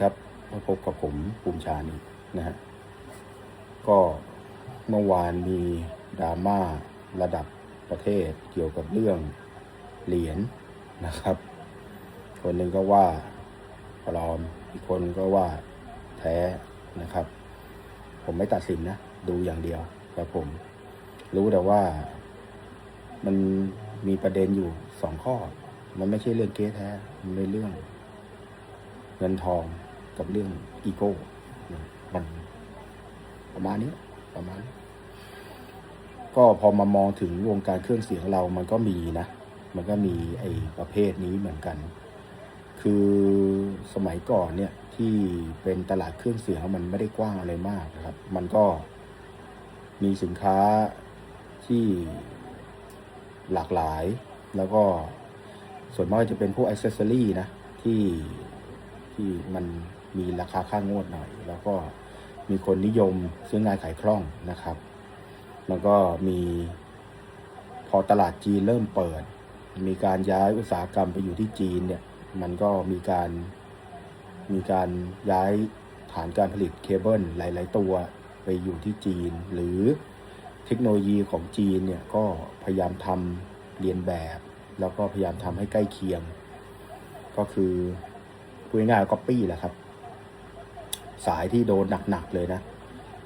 ครับมาพบกับผมภูมิชานีนะฮะก็เมื่อวานมีดราม่าระดับประเทศเกี่ยวกับเรื่องเหรียญนะครับ คนหนึ่งก็ว่าปลอมอีกคนก็ว่าแท้นะครับ ผมไม่ตัดสินนะ ดูอย่างเดียวครับผม รู้แต่ว่ามันมีประเด็นอยู่สองข้อ มันไม่ใช่เรื่องเก๊แท้ มันเป็นเรื่องเงินทอง กับเรื่องอีโก้มันประมาณนี้ประมาณ ก็พอมามองถึงวงการเครื่องเสียงเรามันก็มีนะ มันก็มีไอ้ประเภทนี้เหมือนกัน คือสมัยก่อนเนี่ยที่เป็นตลาดเครื่องเสียงมันไม่ได้กว้างอะไรมากนะครับ มันก็มีสินค้าที่หลากหลาย แล้วก็ส่วนมากจะเป็นพวกอิเซอรี่นะที่ที่มัน มีราคาค่างวดหน่อย แล้วก็มีคนนิยมซื้องานขายคล่องนะครับ แล้วก็มีพอตลาดจีนเริ่มเปิด มีการย้ายอุตสาหกรรมไปอยู่ที่จีนเนี่ย มันก็มีการมีการย้ายฐานการผลิตเคเบิลหลาย ๆ ตัวไปอยู่ที่จีน หรือเทคโนโลยีของจีนเนี่ยก็พยายามทำเรียนแบบ แล้วก็พยายามทำให้ใกล้เคียง ก็คือพูดง่ายๆก็ปี้แหละครับ สายที่โดนหนักๆเลยนะ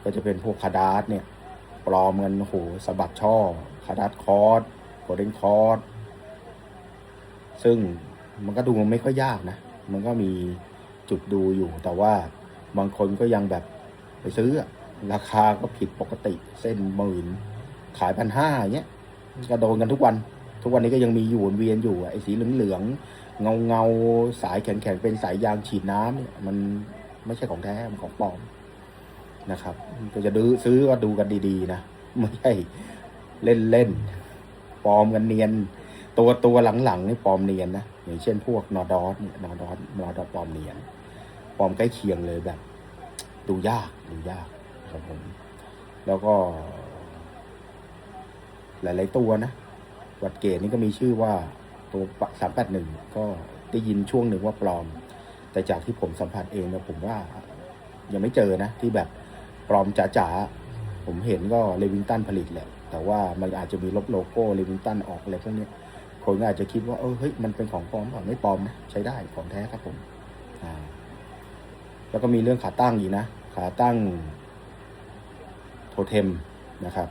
ก็จะเป็นพวกคาดาสเนี่ยปลอมเงินโหสะบัดช่อคาดาสคอร์สโกลเด้นคอร์สซึ่งมันก็ดูมันไม่ค่อยยากนะ มันก็มีจุดดูอยู่ แต่ว่าบางคนก็ยังแบบไปซื้อ ราคาก็ผิดปกติ เส้นหมื่นขายพันห้าเงี้ยก็โดนกันทุกวัน ทุกวันนี้ก็ยังมีอยู่วนเวียนอยู่ไอ้สีเหลืองๆเงาเงาๆสายแข็งๆเป็นสายยางฉีดน้ำเนี่ยมัน ไม่ใช่ของแท้มันของปลอมนะครับก็จะดูซื้อก็ดูกันดีๆนะไม่ใช่เล่นๆปลอมกันเนียน ตัวตัวหลังๆนี่ปลอมเนียนนะอย่างเช่นพวกนอดอสเนี่ยนอดอสนอดอสปลอมเนียนปลอมใกล้เคียงเลยแบบ ดูยากดูยากครับผม แล้วก็ หลาย ๆ ตัวนะวัดเกตนี่ก็มีชื่อว่าตัวสามแปดหนึ่งก็ได้ยินช่วงหนึ่งว่าปลอม แต่จากที่ผมสัมผัสเองนะผมว่ายังไม่เจอนะที่แบบปลอมจ๋าๆ ผมเห็นก็เลวิงตันผลิตแหละ แต่ว่ามันอาจจะมีลบโลโก้เลวิงตันออกอะไรพวกเนี้ยคนก็อาจจะคิดว่าเออเฮ้ยมันเป็นของปลอมเปล่าไม่ปลอมนะใช้ได้ของแท้ครับผมอ่าแล้วก็มีเรื่องขาตั้งอีกนะ ขาตั้งโทเทมนะครับ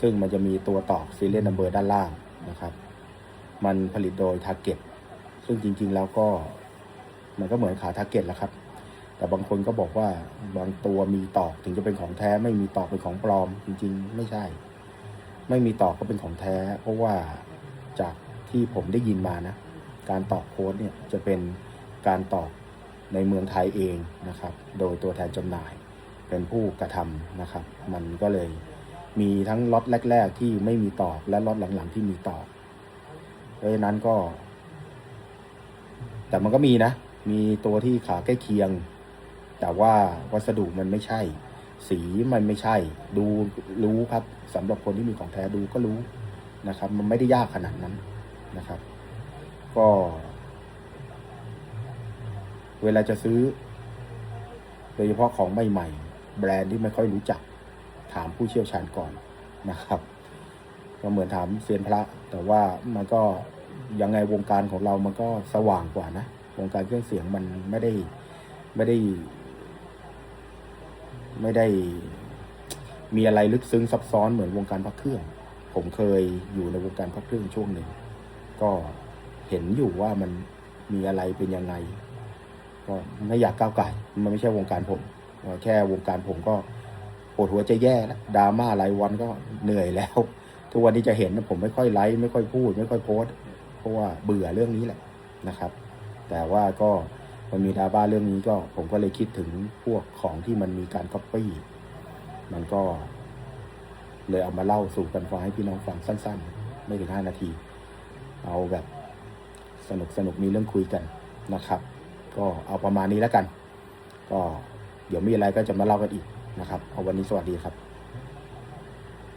ซึ่งมันจะมีตัวตอกซีเรียลนัมเบอร์ด้านล่างนะครับ มันผลิตโดยทาร์เก็ตซึ่งจริงๆแล้วก็ มันก็เหมือนขาทาร์เก็ตแหละครับ แต่บางคนก็บอกว่าบางตัวมีตอกถึงจะเป็นของแท้ ไม่มีตอกเป็นของปลอม จริง ๆ ไม่ใช่ ไม่มีตอกก็เป็นของแท้ เพราะว่าจากที่ผมได้ยินมานะ การตอกโค้ดเนี่ยจะเป็นการตอกในเมืองไทยเองนะครับ โดยตัวแทนจำหน่ายเป็นผู้กระทำนะครับ มันก็เลยมีทั้งล็อตแรก ๆ ที่ไม่มีตอกและล็อตหลังๆ ที่มีตอกเพราะฉะนั้นก็ แต่มันก็มีนะ มีตัวที่ขาใกล้เคียง แต่ว่าวัสดุมันไม่ใช่ สีมันไม่ใช่ ดูรู้ครับสำหรับคนที่มีของแท้ดูก็รู้นะครับ มันไม่ได้ยากขนาดนั้นนะครับ ก็ เวลาจะซื้อ โดยเฉพาะของใหม่ๆ แบรนด์ที่ไม่ค่อยรู้จัก ถามผู้เชี่ยวชาญก่อนนะครับก็เหมือนถามเซียนพระ แต่ว่ามันก็ยังไงวงการของเรามันก็สว่างกว่านะ วงการเครื่องเสียงมันไม่ได้ไม่ได้ ไม่ได้ มีอะไรลึกซึ้งซับซ้อนเหมือนวงการพระเครื่อง ผมเคยอยู่ในวงการพระเครื่องช่วงหนึ่ง ก็เห็นอยู่ว่ามันมีอะไรเป็นยังไงก็ไม่อยากก้าวไก่มันไม่ใช่วงการผม แค่วงการผมก็ปวดหัวจะแย่แล้วดราม่ารายวันก็เหนื่อยแล้ว ทุกวันนี้จะเห็นผมไม่ค่อยไลฟ์ไม่ค่อยพูด ไม่ค่อยโพสเพราะว่าเบื่อเรื่องนี้แหละนะครับ แต่ว่าก็มันมีดราม่าเรื่องนี้ก็ผมก็เลยคิดถึงพวกของที่มันมีการก๊อปปี้มันก็ เลยเอามาเล่าสู่กันฟังให้พี่น้องฟังสั้น ๆ ไม่ถึงห้านาที เอาแบบสนุกสนุกมีเรื่องคุยกันนะครับ ก็เอาประมาณนี้แล้วกัน ก็เดี๋ยวมีอะไรก็จะมาเล่ากันอีกนะครับ เอาวันนี้สวัสดีครับ